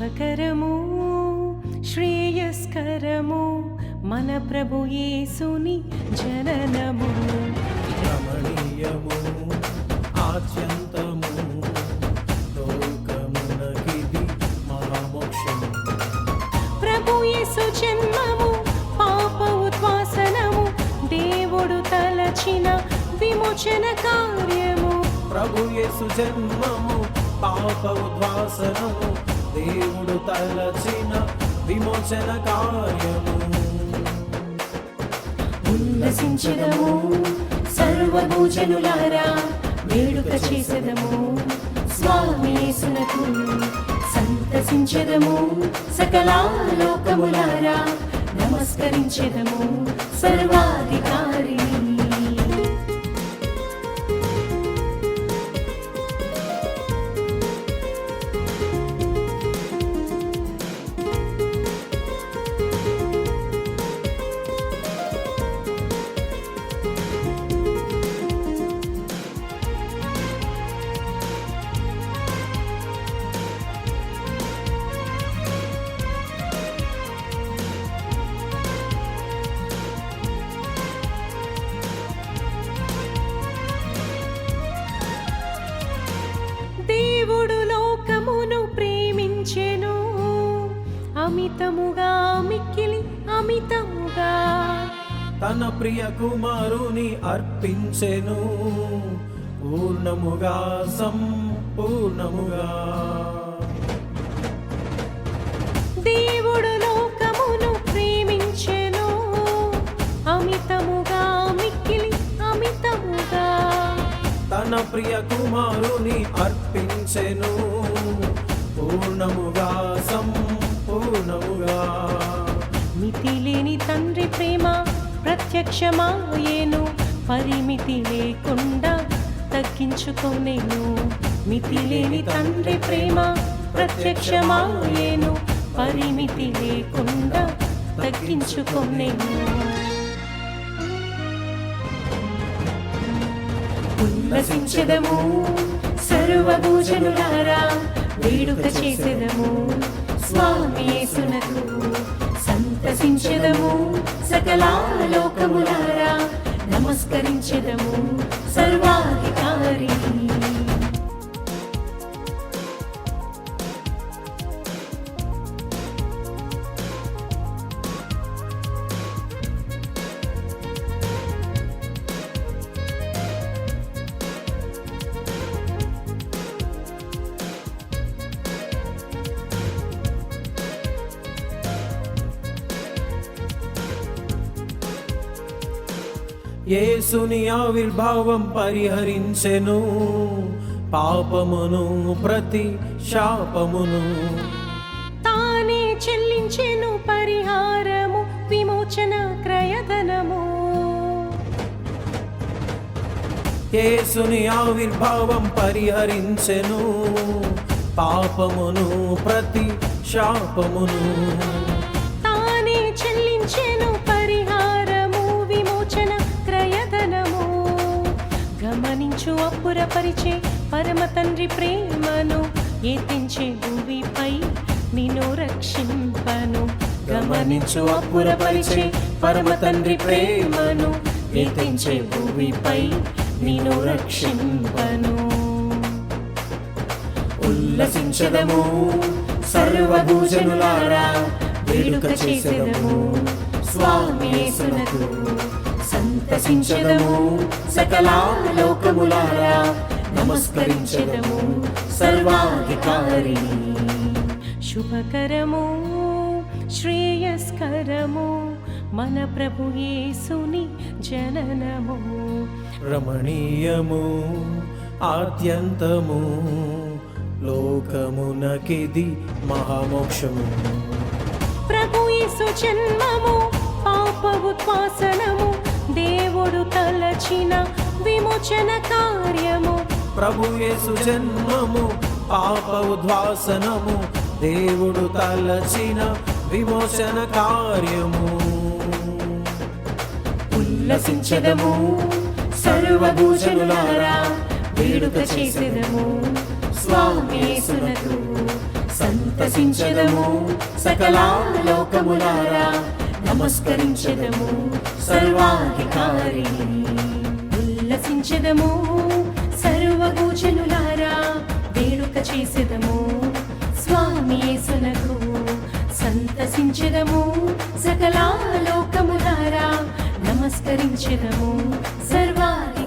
శుభకరము శ్రేయస్కరము మన ప్రభు యేసుని జననము. రమణీయము ఆద్యంతము లోకమునకిది మహామోక్షము. ప్రభు యేసు జన్మము పాప ఉద్వాసనము దేవుడు తలచిన విమోచన కార్యము. ప్రభు యేసు జన్మము పాప ఉద్వాసనము దేవుడు తలచిన విమోచన కార్యము. ఉల్లసించదము సర్వభూజనులారా వేడుక చేసెదము. స్వామి యేసునకు సంతసించెదము సకల లోకములారా నమస్కరించెదము. సర్వాధికారి అమితముగా మిక్కిలి అమితముగా. తన ప్రియ కుమారుని అర్పించెను. పూర్ణముగా సంపూర్ణముగా. దేవుడు లోకమును ప్రేమించెను. అమితముగా మిక్కిలి అమితముగా. తన ప్రియ కుమారుని అర్పించెను. పూర్ణముగా సంపూర్ణముగా ప్రత్యక్షమాయేను పరిమితి లేకుండా తగ్గించుకోనేను. మితిలేని తండ్రి ప్రేమ ప్రత్యక్షమాయేను పరిమితి లేకుండా తగ్గించుకోనేను. ఉల్లసించదము సర్వభూజనులారా వేడుక చేసెదము స్వామి యేసునకు. సంతసించెదము సకల లోకములారా నమస్కరించెదము సర్వాధికారి యేసుని ఆవిర్భావం పరిహరించెను. పాపమును ప్రతి శాపమును తానే చెల్లించెను పరిహారము విమోచన క్రయధనము. యేసుని ఆవిర్భావం పరిహరించెను. పాపమును ప్రతి శాపమును తానే చెల్లించెను గమనించు అప్పురపరిచే పరమ తండ్రి ప్రేమను ఎత్తించే భూమిపై నిన్ను రక్షింపను. గమనించు అప్పురపరిచే పరమ తండ్రి ప్రేమను ఎత్తించే భూమిపై నిన్ను రక్షింపను. ఉల్లసించదము సర్వభూజనులారా వేడుక చేసేదము స్వామి సంతసించదము సకల లోకములారా నమస్కరించదము. సర్వాధికారి శుభకరము శ్రేయస్కరము మన ప్రభు యేసుని జననము. రమణీయము ఆద్యంతము లోకమునకిది మహామోక్షము. ప్రభు యేసు జన్మము పాప ఉద్వాసనము దేవుడు తలచిన విమోచన కార్యము. ప్రభు యేసు జన్మము పాప ఉద్వాసనము దేవుడు తలచిన విమోచన కార్యము. ఉల్లసించదము సర్వభూషణులారా వేడుక చేసెదము. స్వామి యేసునకు సంతసించదము సకల లోకములారా నమస్కరించదము సర్వాధికారిని ఉల్లసించదము. సర్వభూజనులారా వేడుక చేసెదము. స్వామి యేసునకు సంతసించెదము. సకలాలోకములారా నమస్కరించెదము. నమస్కరించదము